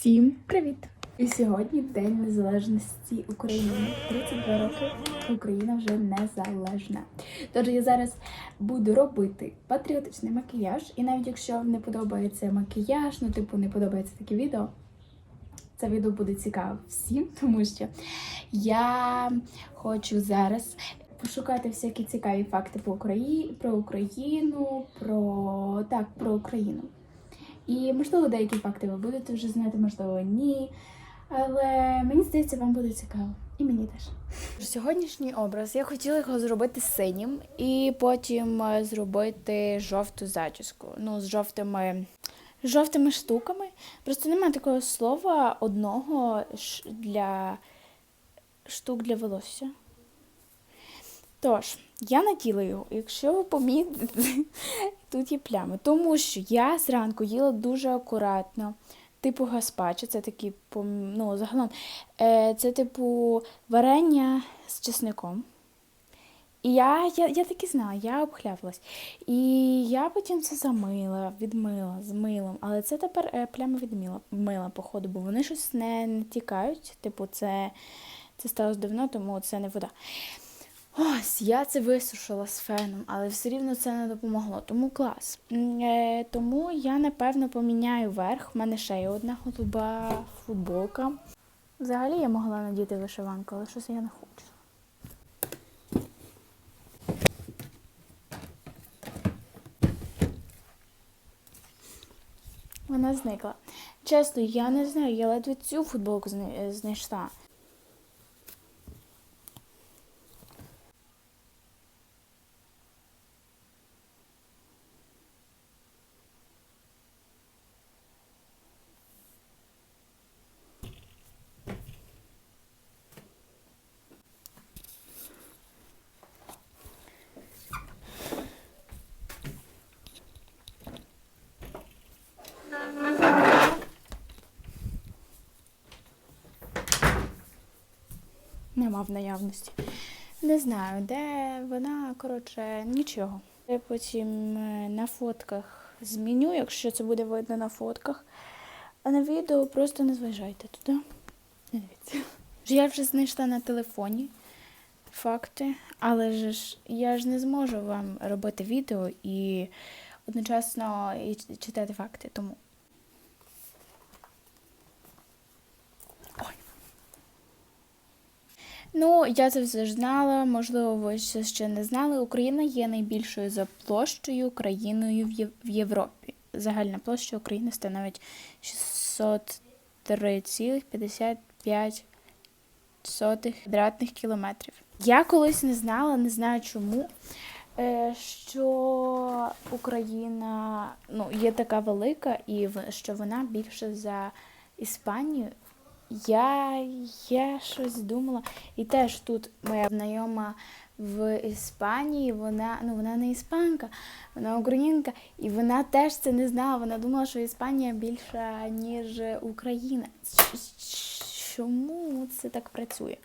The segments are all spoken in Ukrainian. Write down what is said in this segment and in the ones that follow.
Всім привіт! І сьогодні День Незалежності України. 32 роки Україна вже незалежна. Тож я зараз буду робити патріотичний макіяж, і навіть якщо не подобається макіяж, ну типу не подобається таке відео. Це відео буде цікаво всім, тому що я хочу зараз пошукати всякі цікаві факти по Украї... про Україну, про так, про Україну. І можливо деякі факти ви будете вже знати, можливо, ні. Але мені здається, вам буде цікаво. І мені теж. Сьогоднішній образ я хотіла його зробити синім і потім е, зробити жовту зачіску. Ну, з жовтими, жовтими штуками. Просто немає такого слова одного для штук для волосся. Тож, я наділа його, якщо ви помітите, тут є плями. Тому що я зранку їла дуже акуратно. Типу гаспачо, це такі, ну, загалом, е, це типу варення з чесником. І я, я, я так і знала, я обхляпалась. І я потім це замила, відмила з милом. Але це тепер е, плями від мила, мила, походу, бо вони щось не, не тікають. Типу, це, це сталося давно, тому це не вода. Ось, я це висушила з феном, але все рівно це не допомогло. Тому клас. Е, тому я напевно поміняю верх. У мене ще є одна голуба футболка. Взагалі я могла надіти вишиванку, але щось я не хочу. Вона зникла. Чесно, я не знаю, я ледве цю футболку е, знайшла. В наявності. Не знаю, де вона, коротше, нічого. Я потім е, на фотках зміню, якщо це буде видно на фотках. А на відео просто не зважайте туди. Не дивіться. Я вже знайшла на телефоні факти, але ж я ж не зможу вам робити відео і одночасно читати факти. Тому. Ну, я це вже знала, можливо, ви ще ще не знали. Україна є найбільшою за площею країною в в Європі. Загальна площа України становить 603,55 квадратних кілометрів. Я колись не знала, не знаю чому, е, що Україна ну, є така велика і що вона більше за Іспанію. Я, я щось думала. І теж тут моя знайома в Іспанії, вона, ну, вона не іспанка, вона українка, і вона теж це не знала. Вона думала, що Іспанія більша, ніж Україна. Чому це так працює?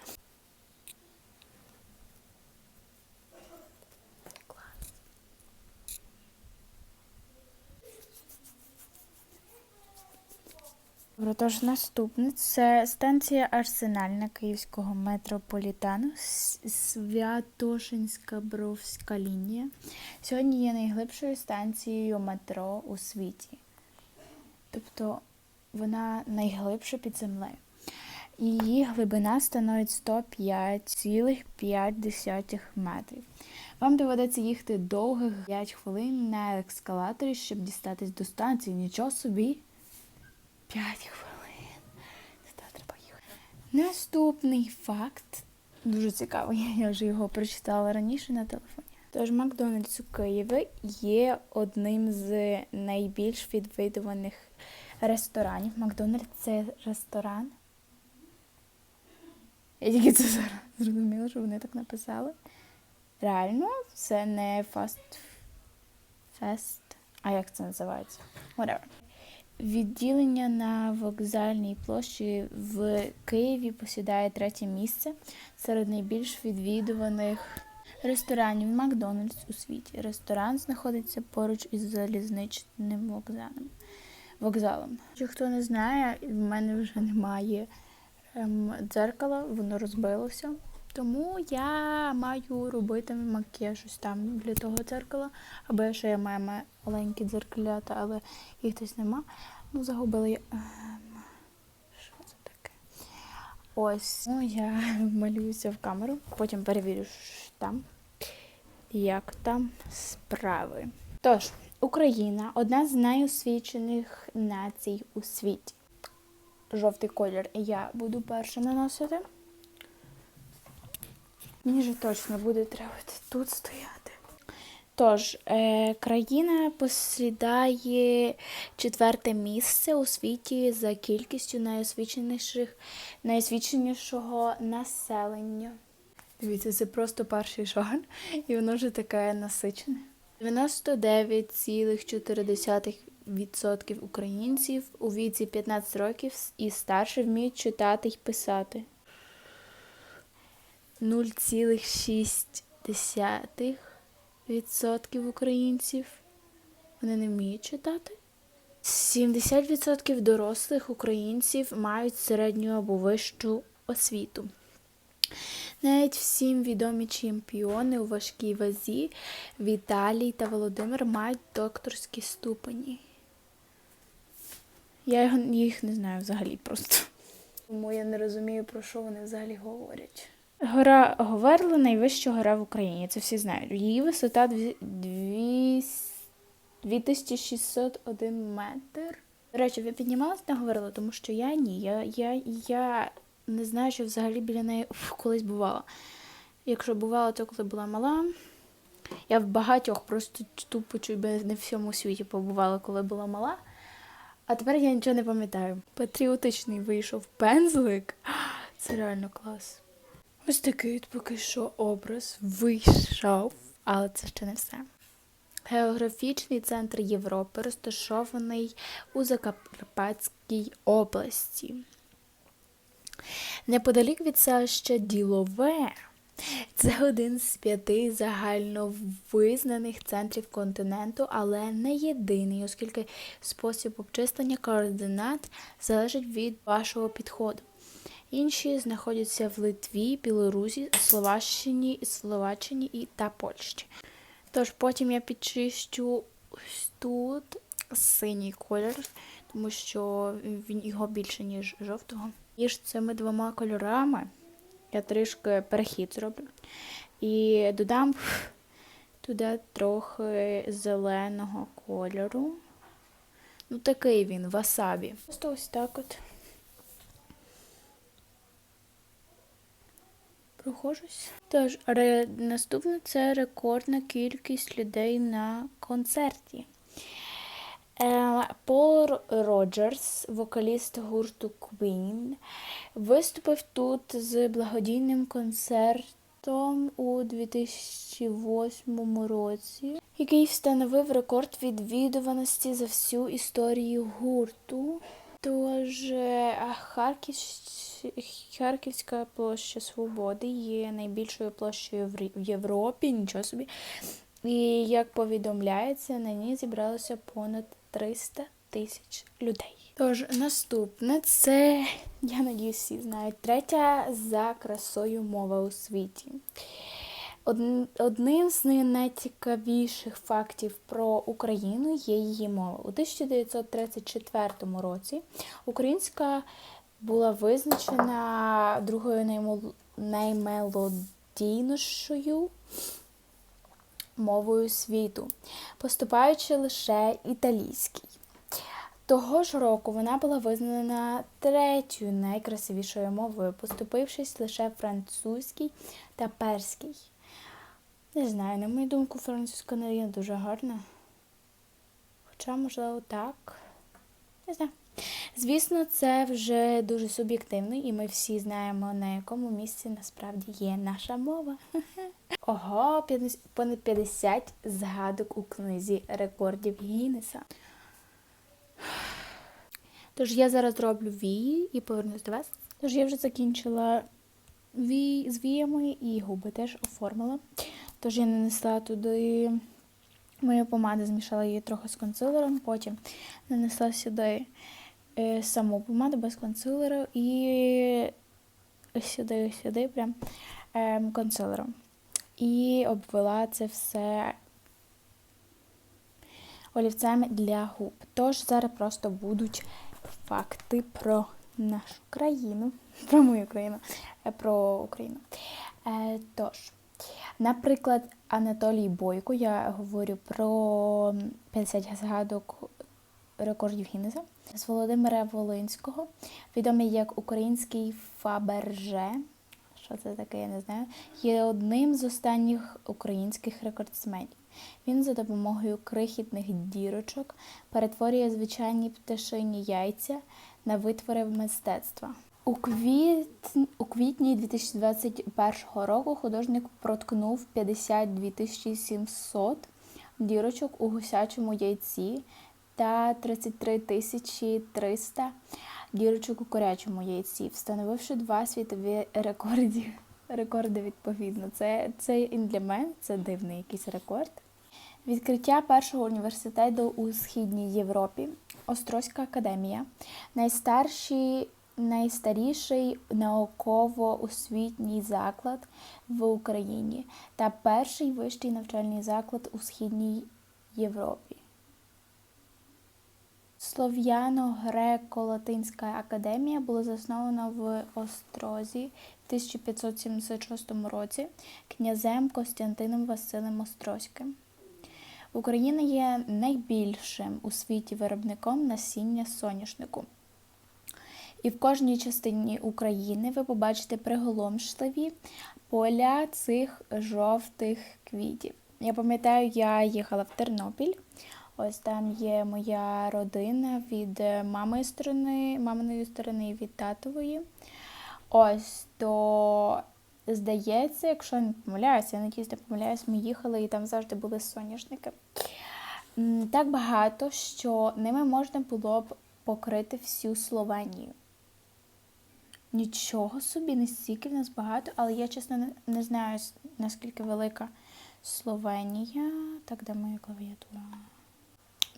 Добре, тож наступне це станція Арсенальна Київського метрополітену, С- Святошинська Бровська лінія. Сьогодні є найглибшою станцією метро у світі. Тобто вона найглибша під землею. Її глибина становить 105,5 метрів. Вам доведеться їхати довгих 5 хвилин на ескалаторі, щоб дістатись до станції. Нічого собі. 5 хвилин. Сюди треба їхати. Наступний факт. Дуже цікавий. Я вже його прочитала раніше на телефоні. Тож Макдональдс у Києві є одним з найбільш відвідуваних ресторанів. Макдональдс це ресторан. Я тільки це зараз зрозуміла, що вони так написали. Реально, це не фаст. Фест. А як це називається? Whatever. Відділення на вокзальній площі в Києві посідає третє місце серед найбільш відвідуваних ресторанів Макдональдс у світі. Ресторан знаходиться поруч із залізничним вокзалом. вокзалом. Чи хто не знає, в мене вже немає ем, дзеркала, воно розбилося. Тому я маю робити макіяж ось там для того дзеркала. Або ще я маю маленькі дзеркалята, але їх десь нема. Ну, загубила я. Ем, Що це таке? Ось. Ну, я малююся в камеру, потім перевірю що там, як там справи. Тож, Україна одна з найосвічених націй у світі. Жовтий колір я буду перша наносити. Мені же точно буде треба тут стояти. Тож, е, країна посідає четверте місце у світі за кількістю найосвіченіших, найосвіченішого населення. Дивіться, це просто перший шар, і воно вже таке насичене. 99,4% українців у віці 15 років і старше вміють читати й писати. 0,6% українців вони не вміють читати. 70% дорослих українців мають середню або вищу освіту. Навіть всім відомі чемпіони у важкій вазі Віталій та Володимир мають докторські ступені. Я їх не знаю взагалі просто. Тому я не розумію, про що вони взагалі говорять. Гора Говерла найвища гора в Україні, це всі знають. Її висота дві- дві- 2601 метр. До речі, ви піднімалися на Говерлу, тому що я ні. Я, я, я не знаю, що взагалі біля неї колись бувала. Якщо бувала, то коли була мала. Я в багатьох просто тупо чуть би не в всьому світі побувала, коли була мала. А тепер я нічого не пам'ятаю. Патріотичний вийшов пензлик. Це реально клас. Ось такий поки що образ вийшов, але це ще не все. Географічний центр Європи розташований у Закарпатській області. Неподалік від селища Ділове. Це один з п'яти загальновизнаних центрів континенту, але не єдиний, оскільки спосіб обчислення координат залежить від вашого підходу. Інші знаходяться в Литві, Білорусі, Словаччині, Словаччині та Польщі. Тож потім я підчищу ось тут синій колір, тому що він його більше, ніж жовтого. Між цими двома кольорами я трішки перехід зроблю. І додам туди трохи зеленого кольору. Ну, такий він, васабі. Просто ось так от. Прохожусь. Тож, ре... наступне це рекордна кількість людей на концерті. Е, Пол Роджерс, вокаліст гурту Queen, виступив тут з благодійним концертом у 2008 році, який встановив рекорд відвідуваності за всю історію гурту. Тож Харківська площа Свободи є найбільшою площею в Європі, нічого собі. І як повідомляється, на ній зібралося понад 300 тисяч людей. Тож наступне це, я надіюсь, всі знають, третя за красою мова у світі. Од- Одним з найцікавіших фактів про Україну є її мова. У 1934 році українська була визначена другою наймелодійнішою мовою світу, поступаючи лише італійській. Того ж року вона була визнана третьою найкрасивішою мовою, поступившись лише французькій та перській. Не знаю, на мою думку, французька не дуже гарна. Хоча, можливо, так. Не знаю. Звісно, це вже дуже суб'єктивно, і ми всі знаємо, на якому місці насправді є наша мова. Ого, понад 50 згадок у книзі рекордів Гіннеса. Тож я зараз роблю вії і повернусь до вас. Тож я вже закінчила вій з віями і губи теж оформила. Тож я нанесла туди мою помаду, змішала її трохи з консилером, потім нанесла сюди е, саму помаду без консилеру і сюди, сюди прям ем, консилером. І обвела це все олівцем для губ. Тож зараз просто будуть факти про нашу країну, про мою країну, е, про Україну. Е, Тож, наприклад, Анатолій Бойко, я говорю про 50 згадок рекордів Гіннеса, з Володимира Волинського, відомий як український Фаберже. Що це таке, я не знаю. Є одним з останніх українських рекордсменів. Він за допомогою крихітних дірочок перетворює звичайні пташині яйця на витвори мистецтва. У, квіт... У квітні 2021 року художник проткнув 52 700 дірочок у гусячому яйці та 33 300 дірочок у курячому яйці, встановивши два світові рекорди. Рекорди відповідно. Це, це і для мене це дивний якийсь рекорд. Відкриття першого університету у Східній Європі, Острозька академія, найстарший, найстаріший науково-освітній заклад в Україні та перший вищий навчальний заклад у Східній Європі. Слов'яно-греко-латинська академія була заснована в Острозі в 1576 році князем Костянтином Василем Острозьким. Україна є найбільшим у світі виробником насіння соняшнику. І в кожній частині України ви побачите приголомшливі поля цих жовтих квітів. Я пам'ятаю, я їхала в Тернопіль. Ось там є моя родина від маминої сторони, маминої сторони і від татової. Ось то, здається, якщо не помиляюся, я надіюсь, не помиляюсь, ми їхали і там завжди були соняшники. Так багато, що ними можна було б покрити всю Словенію. Нічого собі, не стільки в нас багато, але я, чесно, не, знаю, наскільки велика Словенія. Так, де моя клавіатура?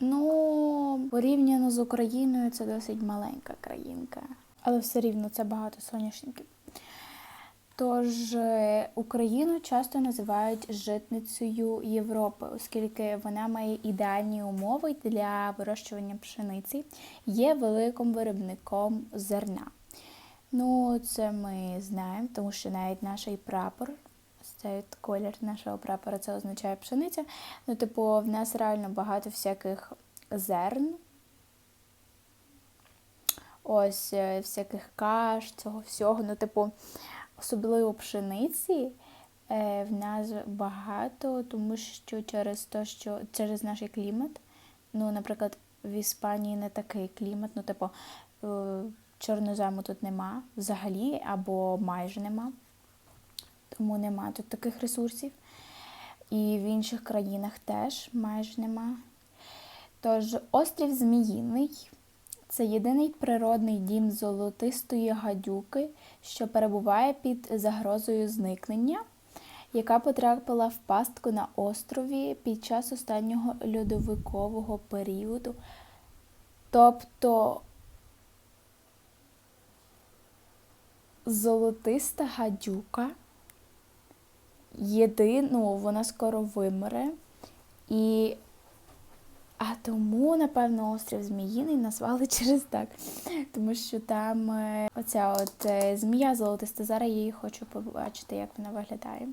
Ну, порівняно з Україною, це досить маленька країнка. Але все рівно це багато соняшників. Тож е, Україну часто називають житницею Європи, оскільки вона має ідеальні умови для вирощування пшениці, є великим виробником зерна. Ну, це ми знаємо, тому що навіть наш прапор, цей колір нашого прапора, це означає пшениця. Ну, типу, в нас реально багато всяких зерн. Ось е, всяких каш, цього всього. Ну, типу, особливо пшениці е, в нас багато, тому що через те, що через наш клімат, ну, наприклад, в Іспанії не такий клімат, ну, типу, е, чорнозему тут нема взагалі, або майже нема. Тому нема тут таких ресурсів. І в інших країнах теж майже нема. Тож, острів Зміїний це єдиний природний дім золотистої гадюки, що перебуває під загрозою зникнення, яка потрапила в пастку на острові під час останнього льодовикового періоду. Тобто золотиста гадюка, єдину, вона скоро вимре. І а тому, напевно, острів Зміїний назвали через так. Тому що там е, оця от е, змія золотиста, зараз я її хочу побачити, як вона виглядає.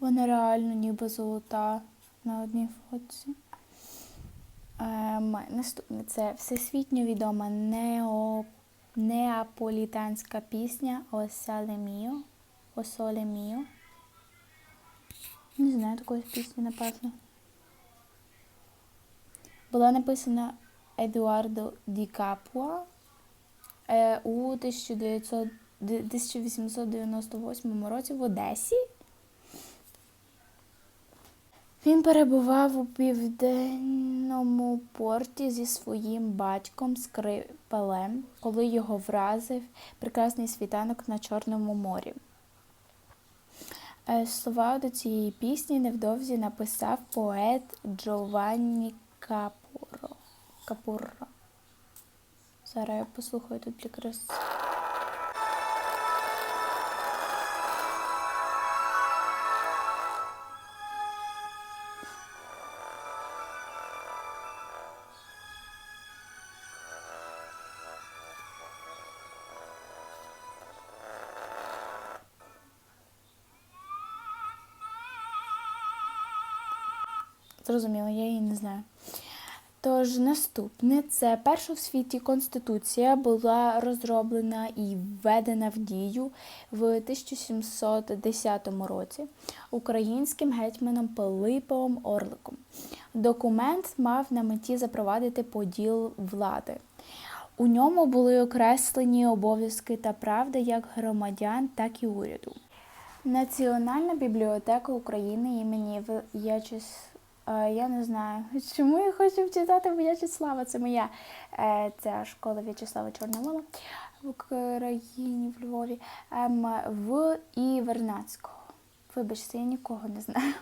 Вона реально ніби золота на одній фотці. Ем, наступне це всесвітньо відома нео... неаполітанська пісня Осале Міо. Осоле Міо. Не знаю такої пісні, напевно була написана Едуардо Ді Капуа е, у 1900, 1898 році в Одесі. Він перебував у південному порті зі своїм батьком Скрипалем, коли його вразив прекрасний світанок на Чорному морі. Е, Слова до цієї пісні невдовзі написав поет Джованні Капуро. Капурро. Зараз я послухаю тут для краси. Зрозуміло, я її не знаю. Тож наступне це перша в світі конституція була розроблена і введена в дію в 1710 році українським гетьманом Пилипом Орликом. Документ мав на меті запровадити поділ влади. У ньому були окреслені обов'язки та правда як громадян, так і уряду. Національна бібліотека України імені В. Е, Я не знаю, чому я хочу вчитати В'ячеслава. Це моя е, ця школа В'ячеслава Чорновола в Україні, в Львові. Ем, в і Вернацького. Вибачте, я нікого не знаю.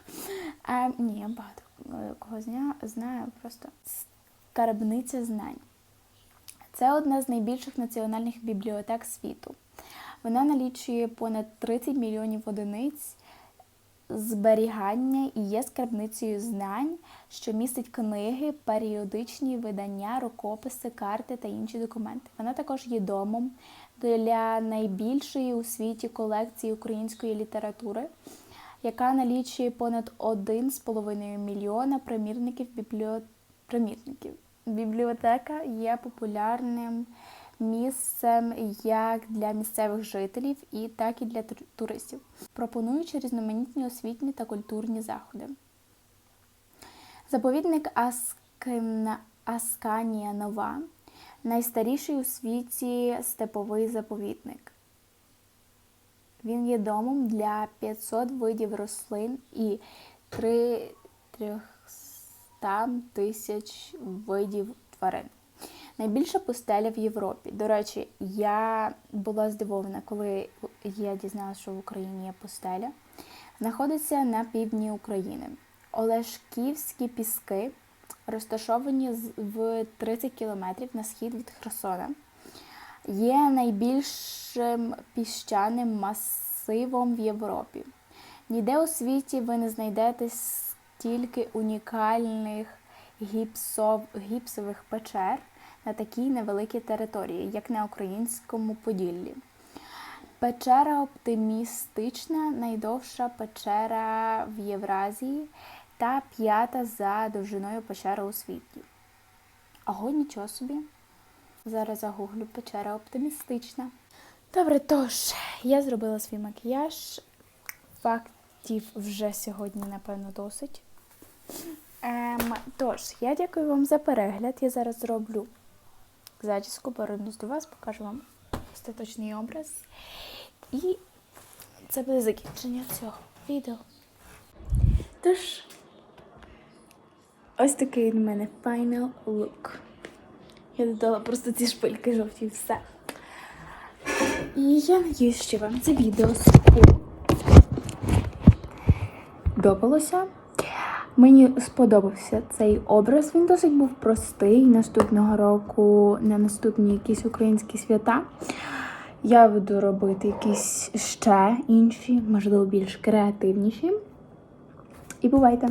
Ем, ні, я багато е, кого знаю, просто скарбниця знань. Це одна з найбільших національних бібліотек світу. Вона налічує понад 30 мільйонів одиниць зберігання і є скарбницею знань, що містить книги, періодичні видання, рукописи, карти та інші документи. Вона також є домом для найбільшої у світі колекції української літератури, яка налічує понад 1,5 мільйона примірників бібліо... примірників. Бібліотека є популярним місцем як для місцевих жителів, і так і для тур- туристів, пропонуючи різноманітні освітні та культурні заходи. Заповідник Аскена... Асканія Нова найстаріший у світі степовий заповідник. Він є домом для 500 видів рослин і 3 300 тисяч видів тварин. Найбільша пустеля в Європі. До речі, я була здивована, коли я дізналася, що в Україні є пустеля. Знаходиться на півдні України. Олешківські піски розташовані в 30 кілометрів на схід від Херсона. Є найбільшим піщаним масивом в Європі. Ніде у світі ви не знайдете стільки унікальних гіпсов, гіпсових печер на такій невеликій території, як на українському Поділлі. Печера оптимістична, найдовша печера в Євразії та п'ята за довжиною печера у світі. Ого, нічого собі. Зараз загуглю печера оптимістична. Добре, тож, я зробила свій макіяж. Фактів вже сьогодні, напевно, досить. Ем, тож, я дякую вам за перегляд. Я зараз зроблю зачіску, повернусь до вас, покажу вам остаточний образ. І це буде закінчення цього відео. Тож, ось такий у мене final look. Я додала просто ці шпильки жовті і все. І я надіюсь, що вам це відео сподобалося. Мені сподобався цей образ. Він досить був простий. Наступного року на наступні якісь українські свята. Я буду робити якісь ще інші, можливо, більш креативніші. І бувайте!